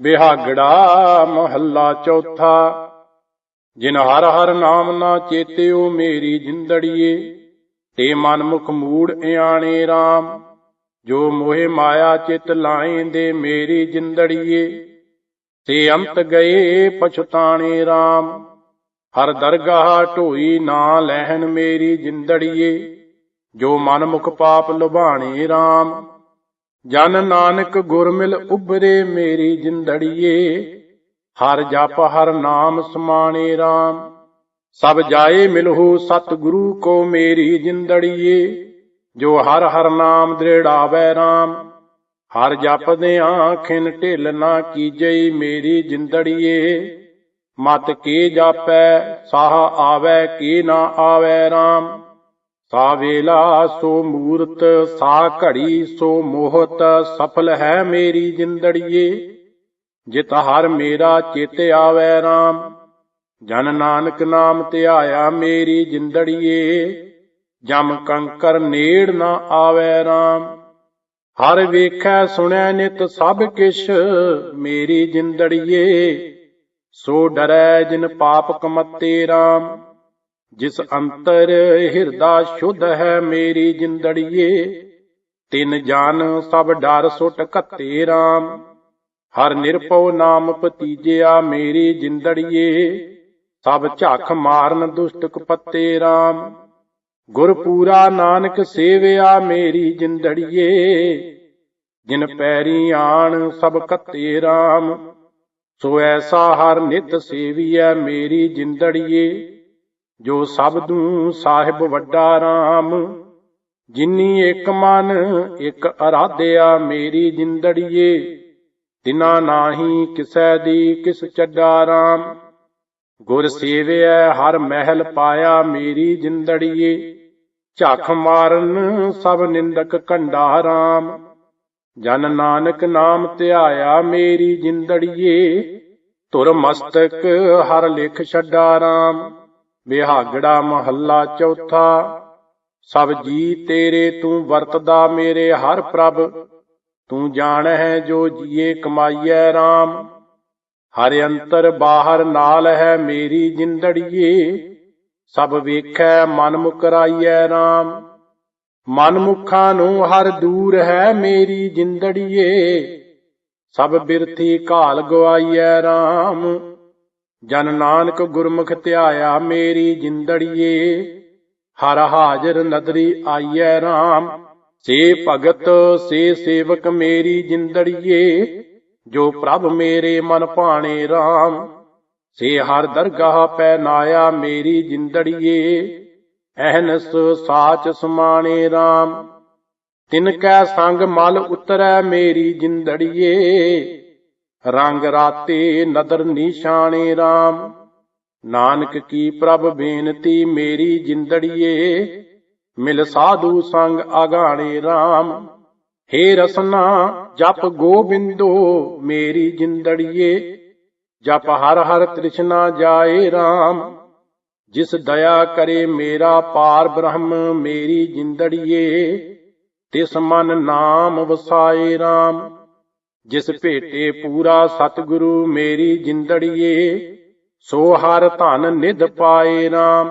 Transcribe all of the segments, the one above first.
ਬਿਹਾਗੜਾ ਮਹੱਲਾ ਚੌਥਾ। ਜਿਨ ਹਰ ਹਰ ਨਾਮ ਨਾ ਚੇਤਿਓ ਮੇਰੀ ਜਿੰਦੜੀਏ, ਤੇ ਮਨ ਮੁਖ ਮੂੜ ਇਆਣੇ RAM ਜੋ ਮੋਹਿ ਮਾਇਆ ਚਿਤ ਲਾਏਂਦੇ ਮੇਰੀ ਜਿੰਦੜੀਏ, ਤੇ ਅੰਤ ਗਏ ਪਛਤਾਣੇ RAM ਹਰ ਦਰਗਾਹ ਢੋਈ ਨਾ ਲੈਹਨ ਮੇਰੀ ਜਿੰਦੜੀਏ, ਜੋ ਮਨ ਮੁਖ ਪਾਪ ਲੁਭਾਣੇ RAM ਜਨ ਨਾਨਕ ਗੁਰ ਮਿਲ ਉਬਰੇ ਮੇਰੀ ਜਿੰਦੜੀਏ, ਹਰ ਜਪ ਹਰ ਨਾਮ ਸਮਾਣੇ RAM ਸਭ ਜਾਏ ਮਿਲਹੁ ਸਤ ਗੁਰੂ ਕੋ ਮੇਰੀ ਜਿੰਦੜੀਏ, ਜੋ ਹਰ ਹਰ ਨਾਮ ਦ੍ਰਿੜਾਵੈ RAM ਹਰ ਜਪਦੇ ਆਖਿਨ ਢਿਲ ਨਾ ਕੀਜਈ ਮੇਰੀ ਜਿੰਦੜੀਏ, ਮਤ ਕੇ ਜਾਪੈ, ਸਾਹ ਆਵੈ ਕੀ ਨਾ ਆਵੈ RAM ਸਾ ਵੇਲਾ ਸੋ ਮੂਰਤ, ਸਾ ਘੜੀ ਸੋ ਮੋਹਤ, ਸਫਲ ਹੈ ਮੇਰੀ ਜਿੰਦੜੀਏ। ਜਿਤ ਹਰ ਮੇਰਾ ਚਿਤ ਆਵੈ RAM ਜਨ ਨਾਨਕ ਨਾਮ ਧਿਆਇਆ ਮੇਰੀ ਜਿੰਦੜੀਏ। ਜਮ ਕੰਕਰ ਨੇੜ ਨਾ ਆਵੈ RAM ਹਰ ਵੇਖੈ ਸੁਣੈ ਨਿਤ ਸਭ ਕਿਛ ਮੇਰੀ ਜਿੰਦੜੀਏ। ਸੋ ਡਰੈ ਜਿਨ ਪਾਪ ਕਮਤੇ RAM ਜਿਸ ਅੰਤਰ ਹਿਰਦਾ ਸ਼ੁੱਧ ਹੈ ਮੇਰੀ ਜਿੰਦੜੀਏ, ਤਿਨ ਜਾਨ ਸਭ ਡਰ ਸੁਟ ਘੱਤੇ RAM ਹਰ ਨਿਰਭਉ ਨਾਮ ਪਤੀਜਿਆ ਮੇਰੀ ਜਿੰਦੜੀਏ, ਸਭ ਝੱਖ ਮਾਰਨ ਦੁਸ਼ਟ ਕਪੱਤੇ RAM ਗੁਰ ਪੂਰਾ ਨਾਨਕ ਸੇਵਿਆ ਮੇਰੀ ਜਿੰਦੜੀਏ, ਜਿਨ ਪੈਰੀ ਆਣ ਸਭ ਕੱਤੇ RAM ਸੋ ਐਸਾ ਹਰ ਨਿਤ ਸੇਵੀਐ ਮੇਰੀ ਜਿੰਦੜੀਏ। ਜੋ ਸਭ ਸਬਦੂ ਸਾਹਿਬ ਵੱਡਾ RAM ਜਿਨੀ ਇੱਕ ਮਨ, ਇੱਕ ਅਰਾਧਿਆ ਮੇਰੀ ਜਿੰਦੜੀਏ, ਤਿਨਾ ਨਾਹੀ ਕਿਸੈ ਦੀ ਕਿਸ ਚੱਡਾ RAM ਗੁਰ ਸੇਵਿਐ ਹਰ ਮਹਿਲ ਪਾਇਆ ਮੇਰੀ ਜਿੰਦੜੀਏ, ਝੱਖ ਮਾਰਨ ਸਭ ਨਿੰਦਕ ਕੰਡਾ RAM ਜਨ ਨਾਨਕ ਨਾਮ ਧਿਆਇਆ ਮੇਰੀ ਜਿੰਦੜੀਏ, ਧੁਰ ਮਸਤਕ ਹਰ ਲਿਖ ਛੱਡਾ RAM ਵਿਹਾਗੜਾ ਮਹੱਲਾ ਚੌਥਾ, ਸਭ ਜੀ ਤੇਰੇ ਤੂੰ ਵਰਤਦਾ ਮੇਰੇ ਹਰ ਪ੍ਰਭ, ਤੂੰ ਜਾਣ ਹੈ ਜੋ ਜੀਏ ਕਮਾਈਐ RAM ਹਰ ਅੰਤਰ ਬਾਹਰ ਨਾਲ ਹੈ ਮੇਰੀ ਜਿੰਦੜੀਏ, ਸਭ ਵੇਖੈ ਮਨ ਮੁਕਰਾਈਐ RAM ਮਨ ਮੁਖਾਂ ਨੂੰ ਹਰ ਦੂਰ ਹੈ ਮੇਰੀ ਜਿੰਦੜੀਏ, ਸਭ ਬਿਰਥੀ ਘਾਲ ਗਵਾਈਐ RAM ਜਨ ਨਾਨਕ ਗੁਰਮੁਖ ਧਿਆਇਆ ਮੇਰੀ ਜਿੰਦੜੀਏ, ਹਰ ਹਾਜ਼ਰ ਨਦਰੀ ਆਈਐ RAM ਸੇ ਭਗਤ, ਸੇ ਸੇਵਕ ਮੇਰੀ ਜਿੰਦੜੀਏ, ਜੋ ਪ੍ਰਭ ਮੇਰੇ ਮਨ ਭਾਣੇ RAM ਸੇ ਹਰ ਦਰਗਾਹ ਪੈ ਨਾਇਆ ਮੇਰੀ ਜਿੰਦੜੀਏ ਅਹਨਸ ਸਾਚ ਸਮਾਣੇ RAM ਤਿਨ ਕੈ ਸੰਗ ਮਲ ਉਤਰੈ ਮੇਰੀ ਜਿੰਦੜੀਏ ਰੰਗ ਰਾਤੇ ਨਦਰ ਨਿਸ਼ਾਨੇ RAM ਨਾਨਕ ਕੀ ਪ੍ਰਭ ਬੇਨਤੀ ਮੇਰੀ ਜਿੰਦੜੀਏ, ਮਿਲ ਸਾਧੂ ਸੰਗ ਆਗਾਣੇ RAM ਹੇ ਰਸਨਾ, ਜਪ ਗੋਬਿੰਦੋ ਮੇਰੀ ਜਿੰਦੜੀਏ, ਜਪ ਹਰ ਹਰ ਤ੍ਰਿਸ਼ਨਾ ਜਾਏ RAM ਜਿਸ ਦਇਆ ਕਰੇ ਮੇਰਾ ਪਾਰ ਬ੍ਰਹਮ ਮੇਰੀ ਜਿੰਦੜੀਏ, ਤਿਸ ਮਨ ਨਾਮ ਵਸਾਏ RAM ਜਿਸ ਭੇਟੇ ਪੂਰਾ ਸਤਿਗੁਰੂ ਮੇਰੀ ਜਿੰਦੜੀਏ, ਸੋ ਹਰ ਧਨ ਨਿਧ ਪਾਏ RAM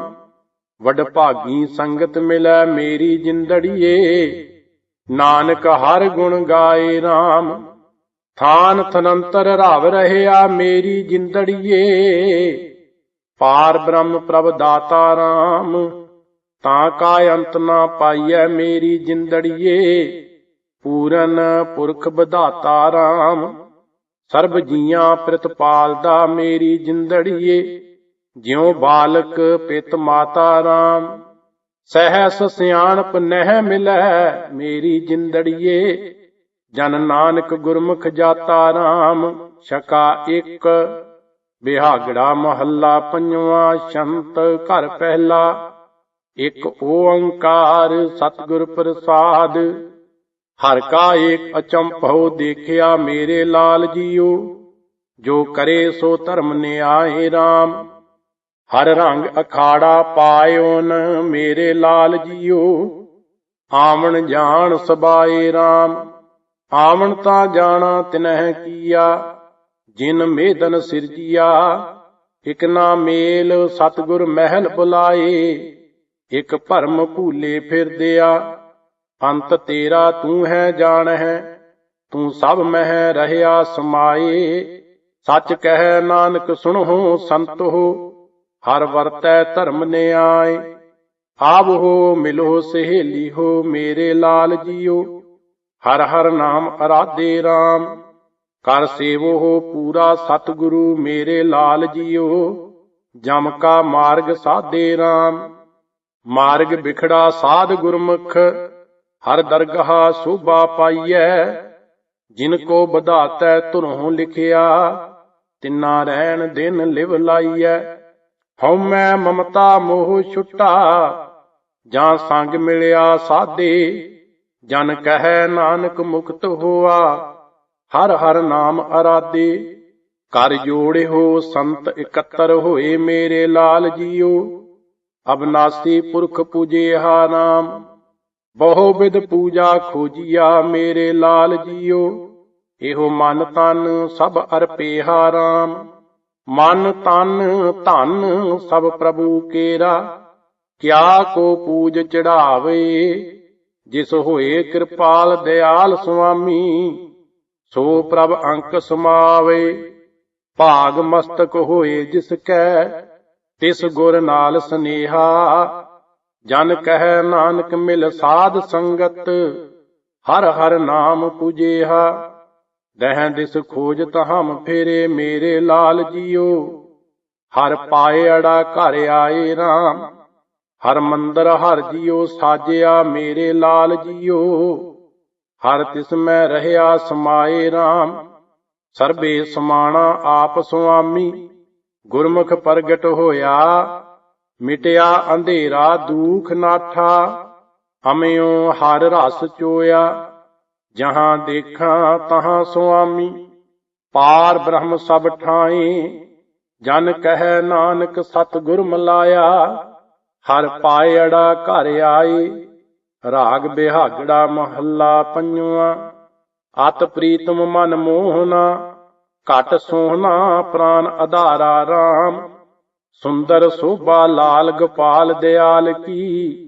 ਵਡ ਭਾਗੀ ਸੰਗਤ ਮਿਲੈ ਮੇਰੀ ਜਿੰਦੜੀਏ, ਨਾਨਕ ਹਰ ਗੁਣ ਗਾਏ RAM ਥਾਨ ਥਨੰਤਰ ਰਵ ਰਹਿਆ ਮੇਰੀ ਜਿੰਦੜੀਏ, ਪਾਰ ਬ੍ਰਹਮ ਪ੍ਰਭ ਦਾਤਾ RAM ਤਾਂ ਕਾ ਅੰਤ ਨਾ ਪਾਈਐ ਮੇਰੀ ਜਿੰਦੜੀਏ। ਪੂਰਨ ਪੁਰਖ ਵਿਧਾਤਾ RAM ਸਰਬ ਜੀਆਂ ਪ੍ਰਤਪਾਲਦਾ ਮੇਰੀ ਜਿੰਦੜੀਏ, ਜਿਉ ਬਾਲਕ ਪਿਤ ਮਾਤਾ RAM ਸਹਿਸ ਸਿਆਣਪ ਨਹਿ ਮਿਲੈ ਮੇਰੀ ਜਿੰਦੜੀਏ, ਜਨ ਨਾਨਕ ਗੁਰਮੁਖ ਜਾਤਾ RAM ਛਕਾ ਇੱਕ, ਬਿਹਾਗੜਾ ਮਹੱਲਾ ਪੰਜਵਾ ਸ਼ੰਤ ਘਰ ਪਹਿਲਾ, ਇੱਕ ਓੰਕਾਰ ਸਤਿਗੁਰ ਪ੍ਰਸਾਦ ਹਰ ਕਾ ਏਕ ਅਚੰਭਉ ਦੇਖਿਆ ਮੇਰੇ ਲਾਲ ਜੀਓ ਜੋ ਕਰੇ ਸੋ ਧਰਮ ਨਿਆਏ RAM ਹਰ ਰੰਗ ਅਖਾੜਾ ਪਾਇਓਨ ਮੇਰੇ ਲਾਲ ਜੀਓ ਆਵਣ ਜਾਣ ਸਬਾਏ RAM ਆਵਣ ਤਾਂ ਜਾਣਾ ਤਿਨਹਿ ਕੀਆ, ਜਿਨ ਮੇਦਨ ਸਿਰਜੀਆ। ਇਕ ਨਾ ਮੇਲ ਸਤਗੁਰ ਮਹਿਲ ਬੁਲਾਏ, ਇਕ ਭਰਮ ਭੂਲੇ ਫਿਰਦਿਆ। ਅੰਤ ਤੇਰਾ ਤੂੰ ਹੈ ਜਾਣ ਹੈ ਤੂੰ ਸਭ ਮਹਿ ਰਹਿਆ ਸਮਾਏ। ਸੱਚ ਕਹਿ ਨਾਨਕ ਸੁਣੋ ਸੰਤੋ ਹਰ ਵਰਤੈ ਧਰਮ ਨਿਆਏ। ਆਵੋ ਮਿਲੋ ਸਹੇਲੀ ਹੋ ਮੇਰੇ ਲਾਲ ਜੀਓ, ਹਰ ਹਰ ਨਾਮ ਅਰਾਧੇ RAM ਕਰ ਸੇਵੋ ਹੋ ਪੂਰਾ ਸਤਿਗੁਰੂ ਮੇਰੇ ਲਾਲ ਜੀਓ, ਜਮ ਕਾ ਮਾਰਗ ਸਾਧੇ RAM ਮਾਰਗ ਵਿਖੜਾ ਸਾਧ ਗੁਰਮੁਖ ਹਰ ਦਰਗਾਹ ਸੋਭਾ ਪਾਈਐ, ਜਿਨ ਕੋ ਵਧਾਤੈ ਧੁਰੋਂ ਲਿਖਿਆ, ਤਿੰਨਾ ਰਹਿਣ ਦਿਨ ਲਿਵ ਲਾਈਐ। ਹਉਮੈ ਮਮਤਾ ਮੋਹ ਛੁਟਾ, ਜਾਂ ਸੰਗ ਮਿਲਿਆ ਸਾਦੇ, ਜਨ ਕਹੈ ਨਾਨਕ ਮੁਕਤ ਹੋਆ। ਹਰ ਹਰ ਨਾਮ ਅਰਾਦੇ ਕਰ ਜੋੜਿਓ ਸੰਤ ਇਕੱਤਰ ਹੋਏ ਮੇਰੇ ਲਾਲ ਜੀਓ। ਅਬਨਾਸੀ ਪੁਰਖ ਪੂਜਿਆ ਨਾਮ। ਬਹੁ ਵਿਦ ਪੂਜਾ ਖੋਜੀਆ ਮੇਰੇ ਲਾਲ ਜੀਓ। ਇਹੋ ਮਨ ਤਨ ਸਭ ਅਰਪੇਹਾ ਰਾਮ। ਮਨ ਤਨ ਧਨ ਸਭ ਪ੍ਰਭੂ ਕੇਰਾ। ਕਿਆ ਕੋ ਪੂਜ ਚੜਾਵੇ, ਜਿਸ ਹੋਏ ਕਿਰਪਾਲ ਦਿਆਲ ਸੁਆਮੀ। ਸੋ ਪ੍ਰਭ ਅੰਕ ਸਮਾਵੇ, ਭਾਗ ਮਸਤਕ ਹੋਏ ਜਿਸ ਕੈ। ਤਿਸ ਗੁਰ ਨਾਲ ਸਨੇਹਾ ਜਨ ਕਹਿ ਨਾਨਕ ਮਿਲ ਸਾਧ ਸੰਗਤ, ਹਰ ਹਰ ਨਾਮ ਪੁਜੇਹਾ। ਦਹਿ ਦਿਸ ਖੋਜ ਹਮ ਫੇਰੇ ਮੇਰੇ ਲਾਲ ਜੀਓ। ਹਰ ਪਾਏ ਅੜਾ ਘਰ ਆਏ RAM ਹਰ ਮੰਦਰ ਹਰ ਜੀਓ ਸਾਜਿਆ ਮੇਰੇ ਲਾਲ ਜੀਓ। ਹਰ ਤਿਸ ਮੈਂ ਰਹਿਆ ਸਮਾਏ RAM ਸਰਬੇ ਸਮਾਣਾ ਆਪ ਸੁਆਮੀ। ਗੁਰਮੁਖ ਪ੍ਰਗਟ ਹੋਇਆ ਮਿਟਿਆ ਅੰਧੇਰਾ ਦੂਖ ਨਾਠਾ ਹਮਿਓ ਹਰ ਰਸ ਚੋਇਆ। ਜਹਾਂ ਦੇਖਾਂ ਤਹਾਂ ਸੁਆਮੀ, ਪਾਰ ਬ੍ਰਹਮ ਸਭ ਠਾਏ। ਜਨ ਕਹਿ ਨਾਨਕ ਸਤਿਗੁਰ ਮਲਾਇਆ ਹਰ ਪਾਏ ਅੜਾ ਘਰ ਆਏ। ਰਾਗ ਬਿਹਾਗੜਾ ਮਹੱਲਾ ਪੰਜਵਾ, ਅਤ ਪ੍ਰੀਤਮ ਮਨ ਮੋਹਨਾ, ਘਟ ਸੋਹਣਾ ਪ੍ਰਾਨ ਆਧਾਰਾ RAM ਸੁੰਦਰ ਸੋਭਾ ਲਾਲ ਗੋਪਾਲ ਦਿਆਲ ਕੀ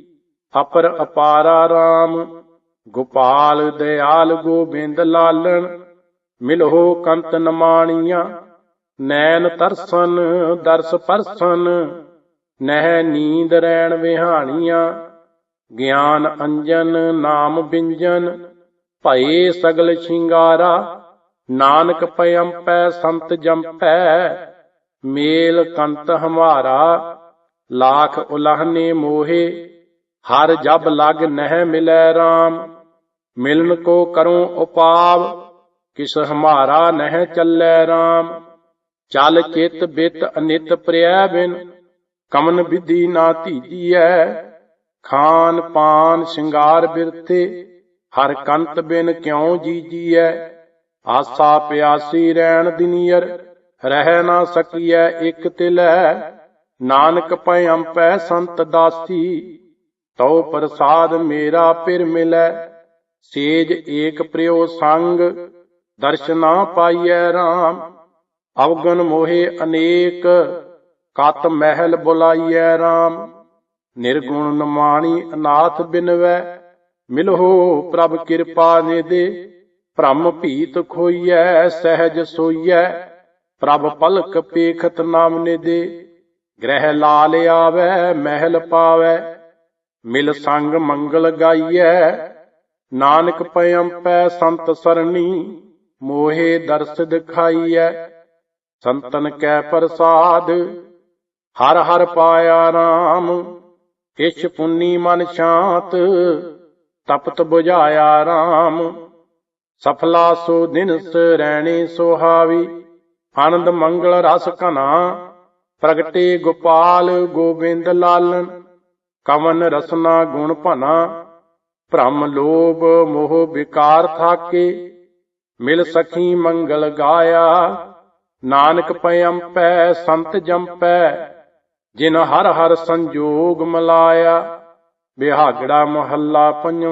ਅਪਰ ਅਪਾਰਾ RAM ਗੋਪਾਲ ਦਿਆਲ ਗੋਬਿੰਦ ਲਾਲਣ, ਮਿਲਹੋ ਕੰਤ ਨਮਾਣੀਆਂ, ਨੈਣ ਤਰਸਨ, ਦਰਸ ਪਰਸਨ, ਨਹਿ ਨੀਂਦ ਰੈਣ ਵਿਹਾਣੀਆਂ, ਗਿਆਨ ਅੰਜਨ, ਨਾਮ ਬਿੰਜਨ, ਭਏ ਸਗਲ ਸ਼ਿੰਗਾਰਾ, ਨਾਨਕ ਪਇੰਪੈ ਸੰਤ ਜੰਪੈ ਮੇਲ ਕੰਤ ਹਮਾਰਾ, ਲਾਖ ਉਲਹਨੇ ਮੋਹੇ, ਹਰ ਜਬ ਲਗ ਨਹਿ ਮਿਲੈ RAM ਮਿਲਨ ਕੋ ਕਰੂੰ ਉਪਾਵ, ਕਿਸ ਹਮਾਰਾ ਨਹਿ ਚੱਲੈ RAM ਚਲ ਚਿਤ ਬਿਤ ਅਨਿਤ ਪ੍ਰਿਆ ਬਿਨ, ਕਮਨ ਵਿਧੀ ਨਾ ਧੀਜੀਐ। ਖਾਨ ਪਾਨ ਸ਼ਿੰਗਾਰ ਬਿਰਥੇ, ਹਰ ਕੰਤ ਬਿਨ ਕਿਉ ਜੀਜੀਐ। ਆਸਾ ਪਿਆਸੀ ਰਹਿਣ ਦਿਨੀਅਰ ਰਹਿ ਨਾ ਸਕੀਐ ਇਕ ਤਿਲੈ। ਨਾਨਕ ਪੈ ਅੰਪੈ ਸੰਤ ਦਾਸੀ, ਤਉ ਪ੍ਰਸਾਦ ਮੇਰਾ ਪਿਰ ਮਿਲੈ। ਸੇਜ ਏਕ ਪ੍ਰਿਓ ਸੰਗ ਦਰਸ਼ਨਾ ਪਾਈਐ RAM ਅਵਗਨ ਮੋਹਿ ਅਨੇਕ, ਕਤ ਮਹਿਲ ਬੁਲਾਈਐ RAM ਨਿਰਗੁਣ ਨਮਾਣੀ ਅਨਾਥ ਬਿਨਵੈ ਮਿਲੋ ਪ੍ਰਭ ਕਿਰਪਾ ਨੇ ਦੇ ਭ੍ਰਮ ਭੀਤ ਖੋਈਐ, ਸਹਿਜ ਸੋਈਐ। ਪ੍ਰਭ ਪਲਕ ਪੇਖਤ ਨਾਮ ਨਿਦੇ ਗ੍ਰਹਿ ਲਾਲ ਆਵੈ, ਮਹਿਲ ਪਾਵੈ, ਮਿਲ ਸੰਗ ਮੰਗਲ ਗਾਈਐ, ਨਾਨਕ ਪੈ ਸੰਤ ਸਰਣੀ, ਮੋਹੇ ਦਰਸ ਦਿਖਾਈਐ, ਸੰਤਨ ਕੈ ਪ੍ਰਸਾਦ, ਹਰ ਹਰ ਪਾਇਆ RAM ਇਛ ਪੁੰਨੀ ਮਨ ਸ਼ਾਂਤ, ਤਪਤ 부ਝਾਇਆ RAM ਸਫਲਾ ਸੋ ਦਿਨਸ ਰਹਿਣੀ ਸੁਹਾਵੀ ਆਨੰਦ ਮੰਗਲ ਰਸ ਘਨਾ ਪ੍ਰਗਟੇ ਗੋਪਾਲ ਗੋਬਿੰਦ ਲਾਲਨ, ਕਵਨ ਰਸਨਾ ਗੁਣ ਭਨਾ ਭ੍ਰਮ ਲੋਭ ਮੋਹ ਵਿਕਾਰ ਥਾਕੇ, ਮਿਲ ਸਖੀ ਮੰਗਲ ਗਾਇਆ, ਨਾਨਕ ਪਇੰਪੈ ਸੰਤ ਜੰਪੈ, ਜਿਨ ਹਰ ਹਰ ਸੰਜੋਗ ਮਲਾਇਆ, ਬਿਹਾਗੜਾ ਮਹੱਲਾ ਪੰਜਵਾਂ